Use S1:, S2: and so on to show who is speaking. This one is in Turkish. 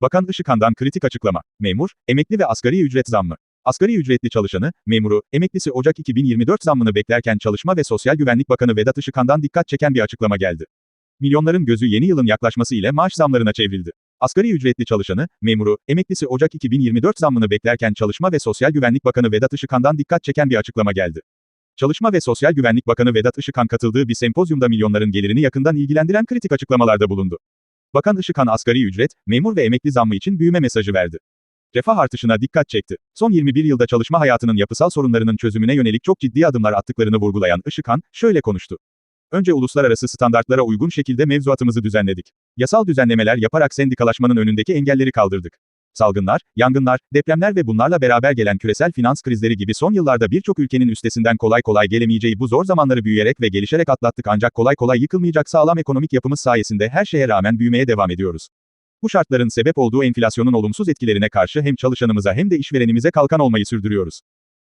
S1: Bakan Işıkhan'dan kritik açıklama. Memur, emekli ve asgari ücret zammı. Asgari ücretli çalışanı, memuru, emeklisi Ocak 2024 zammını beklerken Çalışma ve Sosyal Güvenlik Bakanı Vedat Işıkhan'dan dikkat çeken bir açıklama geldi. Milyonların gözü yeni yılın yaklaşması ile maaş zamlarına çevrildi. Asgari ücretli çalışanı, memuru, emeklisi Ocak 2024 zammını beklerken Çalışma ve Sosyal Güvenlik Bakanı Vedat Işıkhan'dan dikkat çeken bir açıklama geldi. Çalışma ve Sosyal Güvenlik Bakanı Vedat Işıkhan katıldığı bir sempozyumda milyonların gelirini yakından ilgilendiren kritik açıklamalarda bulundu. Bakan Işıkhan asgari ücret, memur ve emekli zammı için büyüme mesajı verdi. Refah artışına dikkat çekti. Son 21 yılda çalışma hayatının yapısal sorunlarının çözümüne yönelik çok ciddi adımlar attıklarını vurgulayan Işıkhan, şöyle konuştu. Önce uluslararası standartlara uygun şekilde mevzuatımızı düzenledik. Yasal düzenlemeler yaparak sendikalaşmanın önündeki engelleri kaldırdık. Salgınlar, yangınlar, depremler ve bunlarla beraber gelen küresel finans krizleri gibi son yıllarda birçok ülkenin üstesinden kolay kolay gelemeyeceği bu zor zamanları büyüyerek ve gelişerek atlattık ancak kolay kolay yıkılmayacak sağlam ekonomik yapımız sayesinde her şeye rağmen büyümeye devam ediyoruz. Bu şartların sebep olduğu enflasyonun olumsuz etkilerine karşı hem çalışanımıza hem de işverenimize kalkan olmayı sürdürüyoruz.